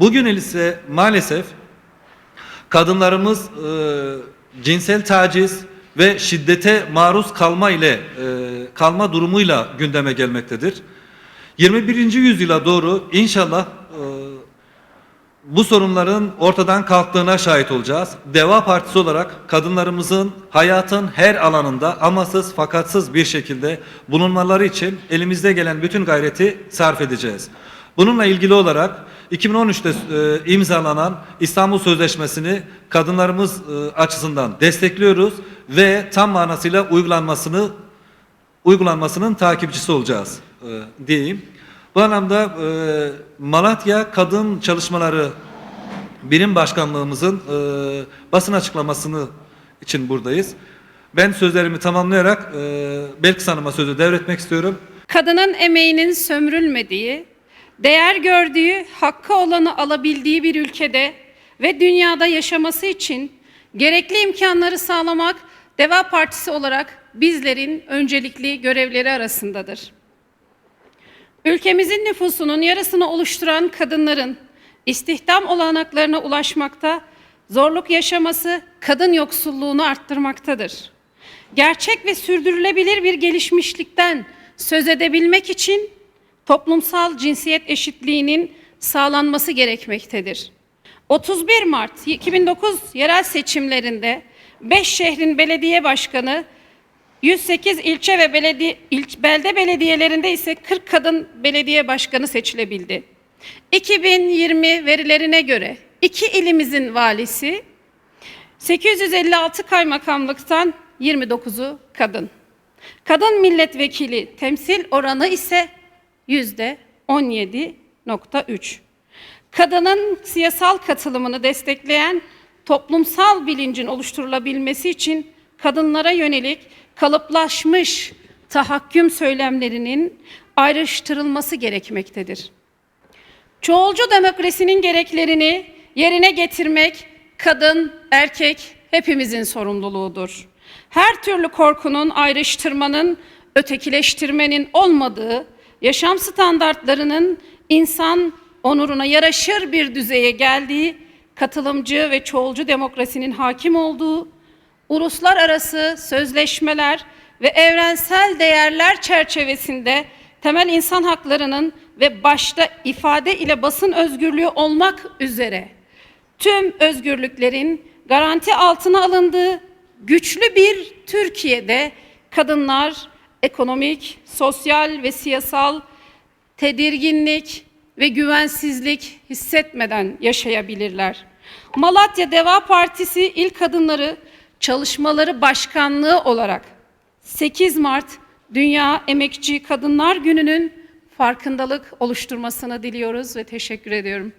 Bugün ise maalesef kadınlarımız e, cinsel taciz ve şiddete maruz kalma ile e, kalma durumuyla gündeme gelmektedir. 21. yüzyıla doğru inşallah e, bu sorunların ortadan kalktığına şahit olacağız. Deva Partisi olarak kadınlarımızın hayatın her alanında amasız fakatsız bir şekilde bulunmaları için elimizde gelen bütün gayreti sarf edeceğiz. Bununla ilgili olarak 2013'te e, imzalanan İstanbul Sözleşmesi'ni kadınlarımız e, açısından destekliyoruz ve tam manasıyla uygulanmasını uygulanmasının takipçisi olacağız e, diyeyim. Bu anlamda e, Malatya Kadın Çalışmaları Birim Başkanlığımızın e, basın açıklamasını için buradayız. Ben sözlerimi tamamlayarak e, Belkıs Hanım'a sözü devretmek istiyorum. Kadının emeğinin sömürülmediği, değer gördüğü, hakkı olanı alabildiği bir ülkede ve dünyada yaşaması için gerekli imkanları sağlamak Deva Partisi olarak bizlerin öncelikli görevleri arasındadır. Ülkemizin nüfusunun yarısını oluşturan kadınların istihdam olanaklarına ulaşmakta zorluk yaşaması kadın yoksulluğunu arttırmaktadır. Gerçek ve sürdürülebilir bir gelişmişlikten söz edebilmek için toplumsal cinsiyet eşitliğinin sağlanması gerekmektedir. 31 Mart 2009 yerel seçimlerinde 5 şehrin belediye başkanı 108 ilçe ve belediye, il- belde belediyelerinde ise 40 kadın belediye başkanı seçilebildi. 2020 verilerine göre iki ilimizin valisi 856 kaymakamlıktan 29'u kadın. Kadın milletvekili temsil oranı ise yüzde 17.3. Kadının siyasal katılımını destekleyen toplumsal bilincin oluşturulabilmesi için kadınlara yönelik kalıplaşmış tahakküm söylemlerinin ayrıştırılması gerekmektedir. Çoğulcu demokrasinin gereklerini yerine getirmek kadın, erkek hepimizin sorumluluğudur. Her türlü korkunun, ayrıştırmanın, ötekileştirmenin olmadığı, yaşam standartlarının insan onuruna yaraşır bir düzeye geldiği, katılımcı ve çoğulcu demokrasinin hakim olduğu, uluslararası sözleşmeler ve evrensel değerler çerçevesinde temel insan haklarının ve başta ifade ile basın özgürlüğü olmak üzere tüm özgürlüklerin garanti altına alındığı güçlü bir Türkiye'de kadınlar ekonomik, sosyal ve siyasal tedirginlik ve güvensizlik hissetmeden yaşayabilirler. Malatya Deva Partisi İl Kadınları Çalışmaları Başkanlığı olarak 8 Mart Dünya Emekçi Kadınlar Günü'nün farkındalık oluşturmasını diliyoruz ve teşekkür ediyorum.